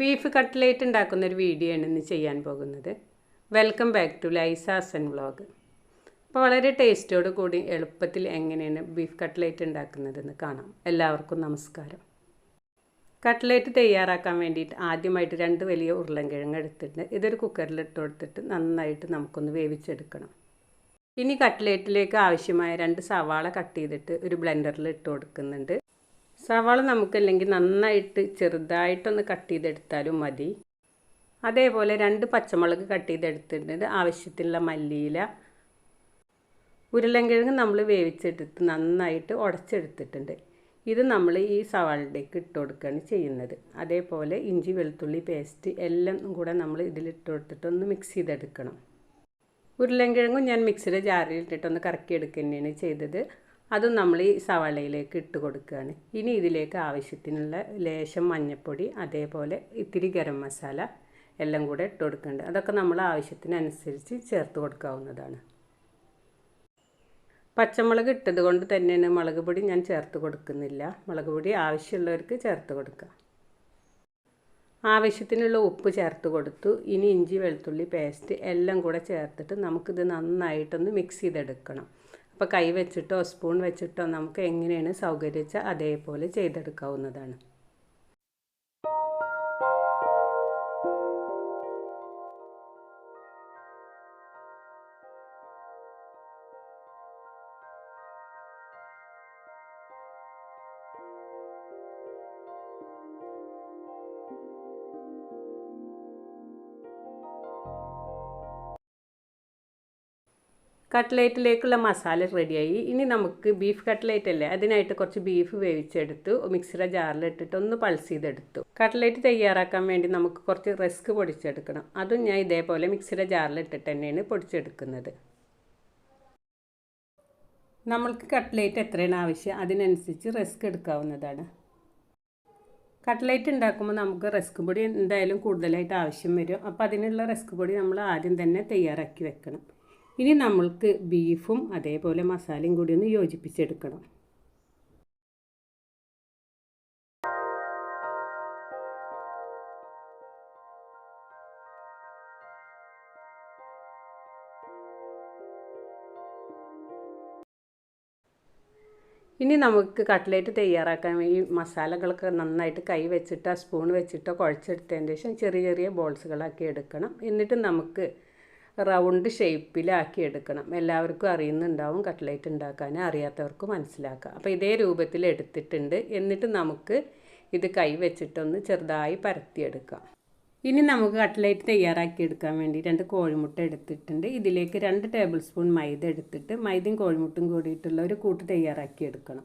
Beef cutlet ഉണ്ടാക്കുന്ന ഒരു video ആണ് ഇന്ന് ചെയ്യാൻ പോകുന്നത്. വെൽക്കം ബാക്ക് ടു ലൈസാസൻ വ്ളോഗ് അപ്പോൾ വളരെ ടേസ്റ്റോട് കൂടി എളുപ്പത്തിൽ എങ്ങനെയാണ് ബീഫ് കട്ട്ലേറ്റ് ഉണ്ടാക്കുന്നതെന്ന് കാണാം. എല്ലാവർക്കും നമസ്കാരം. കട്ട്ലേറ്റ് തയ്യാറാക്കാൻ വേണ്ടിയിട്ട് ആദ്യമായിട്ട് രണ്ട് വലിയ ഉരുളൻകിഴങ്ങ് എടുത്തിട്ട് ഇതൊരു കുക്കറിൽ ഇട്ട് കൊടുത്തിട്ട് നന്നായിട്ട് നമുക്കൊന്ന് വേവിച്ചെടുക്കണം. ഇനി കട്ട്ലേറ്റിലേക്ക് ആവശ്യമായ രണ്ട് സവാള കട്ട് ചെയ്തിട്ട് ഒരു ബ്ലെൻഡറിൽ ഇട്ട് കൊടുക്കുന്നുണ്ട്. സവാള നമുക്കല്ലെങ്കിൽ നന്നായിട്ട് ചെറുതായിട്ടൊന്ന് കട്ട് ചെയ്തെടുത്താലും മതി. അതേപോലെ രണ്ട് പച്ചമുളക് കട്ട് ചെയ്തെടുത്തിട്ടുണ്ട്. ആവശ്യത്തിനുള്ള മല്ലിയില ഉരുളൻകിഴങ്ങ് നമ്മൾ വേവിച്ചെടുത്ത് നന്നായിട്ട് ഉടച്ചെടുത്തിട്ടുണ്ട്. ഇത് നമ്മൾ ഈ സവാളിലേക്ക് ഇട്ട് കൊടുക്കുകയാണ് ചെയ്യുന്നത്. അതേപോലെ ഇഞ്ചി വെളുത്തുള്ളി പേസ്റ്റ് എല്ലാം കൂടെ നമ്മൾ ഇതിലിട്ട് കൊടുത്തിട്ട് ഒന്ന് മിക്സ് ചെയ്തെടുക്കണം. ഉരുളൻകിഴങ്ങും ഞാൻ മിക്സിയുടെ ജാറിൽ ഇട്ടിട്ടൊന്ന് കറക്കി എടുക്കുക തന്നെയാണ് ചെയ്തത് അതും നമ്മൾ ഈ സവാളയിലേക്ക് ഇട്ട് കൊടുക്കുകയാണ്. ഇനി ഇതിലേക്ക് ആവശ്യത്തിനുള്ള ലേശം മഞ്ഞൾപ്പൊടി അതേപോലെ ഇത്തിരി ഗരം മസാല എല്ലാം കൂടെ ഇട്ട് കൊടുക്കുന്നുണ്ട്. അതൊക്കെ നമ്മൾ ആവശ്യത്തിനനുസരിച്ച് ചേർത്ത് കൊടുക്കാവുന്നതാണ്. പച്ചമുളക് ഇട്ടത് കൊണ്ട് തന്നെയാണ് മുളക് പൊടി ഞാൻ ചേർത്ത് കൊടുക്കുന്നില്ല. മുളക് പൊടി ആവശ്യമുള്ളവർക്ക് ചേർത്ത് കൊടുക്കുക ആവശ്യത്തിനുള്ള ഉപ്പ് ചേർത്ത് കൊടുത്തു. ഇനി ഇഞ്ചി വെളുത്തുള്ളി പേസ്റ്റ് എല്ലാം കൂടെ ചേർത്തിട്ട് നമുക്കിത് നന്നായിട്ടൊന്ന് മിക്സ് ചെയ്തെടുക്കണം. അപ്പോൾ കൈ വെച്ചിട്ടോ സ്പൂൺ വെച്ചിട്ടോ നമുക്ക് എങ്ങനെയാണ് സൗകര്യം വെച്ചാൽ അതേപോലെ ചെയ്തെടുക്കാവുന്നതാണ്. കട്ട്ലേറ്റിലേക്കുള്ള മസാല റെഡിയായി. ഇനി നമുക്ക് ബീഫ് കട്ട്ലേറ്റ് അല്ലേ? അതിനായിട്ട് കുറച്ച് ബീഫ് വേവിച്ചെടുത്തു. മിക്സിയുടെ ജാറിലിട്ടിട്ട് ഒന്ന് പൾസ് ചെയ്തെടുത്തു. കട്ട്ലേറ്റ് തയ്യാറാക്കാൻ വേണ്ടി നമുക്ക് കുറച്ച് റസ്ക് പൊടിച്ചെടുക്കണം. അതും ഞാൻ ഇതേപോലെ മിക്സിയുടെ ജാറിലിട്ടിട്ട് തന്നെയാണ് പൊടിച്ചെടുക്കുന്നത്. നമ്മൾക്ക് കട്ട്ലേറ്റ് എത്രയാണ് ആവശ്യം? അതിനനുസരിച്ച് റസ്ക് എടുക്കാവുന്നതാണ്. കട്ട്ലേറ്റ് ഉണ്ടാക്കുമ്പോൾ നമുക്ക് റസ്ക് പൊടി എന്തായാലും കൂടുതലായിട്ട് ആവശ്യം വരും. അപ്പോൾ അതിനുള്ള റസ്ക് പൊടി നമ്മൾ ആദ്യം തന്നെ തയ്യാറാക്കി വെക്കണം. ഇനി നമ്മൾക്ക് ബീഫും അതേപോലെ മസാലയും കൂടി ഒന്ന് യോജിപ്പിച്ചെടുക്കണം. ഇനി നമുക്ക് കട്ട്ലേറ്റ് തയ്യാറാക്കാൻ ഈ മസാലകളൊക്കെ നന്നായിട്ട് കൈ വെച്ചിട്ടോ സ്പൂൺ വെച്ചിട്ടോ കുഴച്ചെടുത്തതിന് ശേഷം ചെറിയ ചെറിയ ബോൾസുകളാക്കി എടുക്കണം. എന്നിട്ട് നമുക്ക് റൗണ്ട് ഷേപ്പിലാക്കി എടുക്കണം. എല്ലാവർക്കും അറിയുന്നുണ്ടാവും കട്ട്ലേറ്റ് ഉണ്ടാക്കാൻ അറിയാത്തവർക്ക് മനസ്സിലാക്കാം. അപ്പോൾ ഇതേ രൂപത്തിൽ എടുത്തിട്ടുണ്ട്. എന്നിട്ട് നമുക്ക് ഇത് കൈ വെച്ചിട്ടൊന്ന് ചെറുതായി പരത്തിയെടുക്കാം. ഇനി നമുക്ക് കട്ട്ലേറ്റ് തയ്യാറാക്കി എടുക്കാൻ വേണ്ടി രണ്ട് കോഴിമുട്ട എടുത്തിട്ടുണ്ട്. ഇതിലേക്ക് രണ്ട് ടേബിൾ സ്പൂൺ മൈദ എടുത്തിട്ട് മൈദയും കോഴിമുട്ടും കൂടിയിട്ടുള്ള ഒരു കൂട്ട് തയ്യാറാക്കി എടുക്കണം.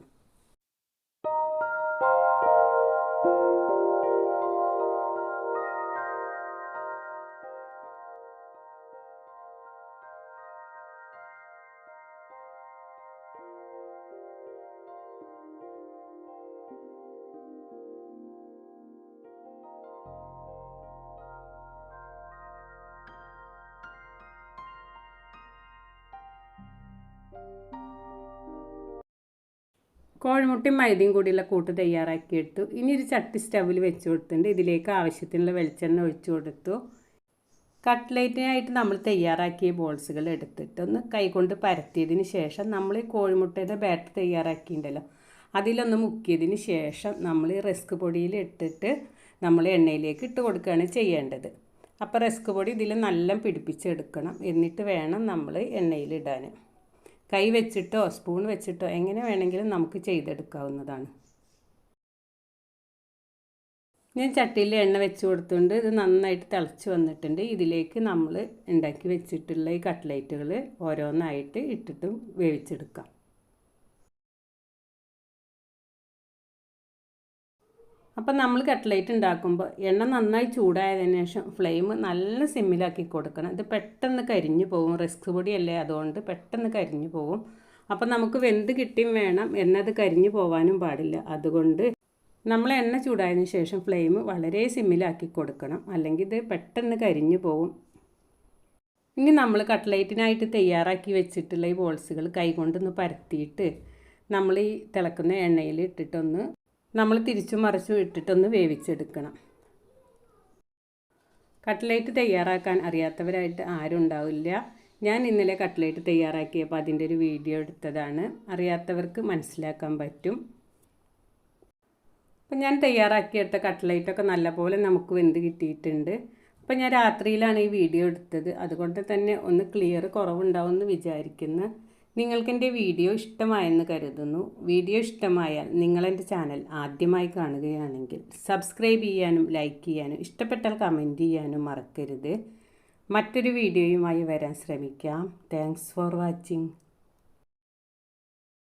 കോഴിമുട്ടയും മൈദയും കൂടിയുള്ള കൂട്ട് തയ്യാറാക്കി എടുത്തു ഇനി ഒരു ചട്ടി സ്റ്റവിൽ വെച്ച് കൊടുത്തിട്ടുണ്ട്. ഇതിലേക്ക് ആവശ്യത്തിനുള്ള വെളിച്ചെണ്ണ ഒഴിച്ചു കൊടുത്തു. കട്ട്ലേറ്റിനായിട്ട് നമ്മൾ തയ്യാറാക്കിയ ബോൾസുകൾ എടുത്തിട്ട് ഒന്ന് കൈകൊണ്ട് പരത്തിയതിന് ശേഷം നമ്മൾ ഈ കോഴിമുട്ടയുടെ ബാറ്റർ തയ്യാറാക്കിയിട്ടുണ്ടല്ലോ അതിലൊന്ന് മുക്കിയതിന് ശേഷം നമ്മൾ ഈ റെസ്ക് പൊടിയിൽ ഇട്ടിട്ട് നമ്മൾ എണ്ണയിലേക്ക് ഇട്ട് കൊടുക്കുകയാണ് ചെയ്യേണ്ടത്. അപ്പോൾ റെസ്ക് പൊടി ഇതിൽ നല്ല പിടിപ്പിച്ചെടുക്കണം. എന്നിട്ട് വേണം നമ്മൾ എണ്ണയിലിടാൻ കൈ വെച്ചിട്ടോ സ്പൂൺ വെച്ചിട്ടോ എങ്ങനെ വേണമെങ്കിലും നമുക്ക് ചെയ്തെടുക്കാവുന്നതാണ്. ഞാൻ ചട്ടിയിൽ എണ്ണ വെച്ച് കൊടുത്തുകൊണ്ട് ഇത് നന്നായിട്ട് തിളച്ച് വന്നിട്ടുണ്ട്. ഇതിലേക്ക് നമ്മൾ ഉണ്ടാക്കി വെച്ചിട്ടുള്ള ഈ കട്ട്ലേറ്റുകൾ ഓരോന്നായിട്ട് ഇട്ടിട്ടും വേവിച്ചെടുക്കാം. അപ്പം നമ്മൾ കട്ട്ലേറ്റ് ഉണ്ടാക്കുമ്പോൾ എണ്ണ നന്നായി ചൂടായതിനു ശേഷം ഫ്ലെയിം നല്ല സിമ്മിലാക്കി കൊടുക്കണം. ഇത് പെട്ടെന്ന് കരിഞ്ഞു പോകും റിസ്ക് പൊടിയല്ലേ അതുകൊണ്ട് പെട്ടെന്ന് കരിഞ്ഞു പോകും അപ്പം നമുക്ക് വെന്ത് കിട്ടിയും വേണം. എണ്ണ കരിഞ്ഞു പോകാനും പാടില്ല. അതുകൊണ്ട് നമ്മൾ എണ്ണ ചൂടായതിനു ശേഷം ഫ്ലെയിം വളരെ സിമ്മിലാക്കി കൊടുക്കണം. അല്ലെങ്കിൽ ഇത് പെട്ടെന്ന് കരിഞ്ഞു പോകും ഇനി നമ്മൾ കട്ട്ലേറ്റിനായിട്ട് തയ്യാറാക്കി വെച്ചിട്ടുള്ള ഈ ബോൾസുകൾ കൈകൊണ്ടൊന്ന് പരത്തിയിട്ട് നമ്മൾ ഈ തിളക്കുന്ന എണ്ണയിൽ ഇട്ടിട്ടൊന്ന് നമ്മൾ തിരിച്ചും മറിച്ചും ഇട്ടിട്ടൊന്ന് വേവിച്ചെടുക്കണം. കട്ട്ലേറ്റ് തയ്യാറാക്കാൻ അറിയാത്തവരായിട്ട് ആരും ഉണ്ടാവില്ല. ഞാൻ ഇന്നലെ കട്ട്ലേറ്റ് തയ്യാറാക്കിയപ്പോൾ അതിന്റെ ഒരു വീഡിയോ എടുത്തതാണ്. അറിയാത്തവർക്ക് മനസ്സിലാക്കാൻ പറ്റും. അപ്പം ഞാൻ തയ്യാറാക്കിയെടുത്ത കട്ട്ലേറ്റൊക്കെ നല്ലപോലെ നമുക്ക് വെന്ത് കിട്ടിയിട്ടുണ്ട്. അപ്പം ഞാൻ രാത്രിയിലാണ് ഈ വീഡിയോ എടുത്തത്. അതുകൊണ്ട് തന്നെ ഒന്ന് ക്ലിയർ കുറവുണ്ടാവും എന്ന് വിചാരിക്കുന്നു. നിങ്ങൾക്ക് എന്റെ വീഡിയോ ഇഷ്ടമായെന്ന് കരുതുന്നു. വീഡിയോ ഇഷ്ടമായാൽ നിങ്ങളെന്റെ ചാനൽ ആദ്യമായി കാണുകയാണെങ്കിൽ സബ്സ്ക്രൈബ് ചെയ്യാനും ലൈക്ക് ചെയ്യാനും ഇഷ്ടപ്പെട്ടാൽ കമന്റ് ചെയ്യാനും മറക്കരുത്. മറ്റൊരു വീഡിയോയുമായി വരാൻ ശ്രമിക്കാം. Thanks for watching.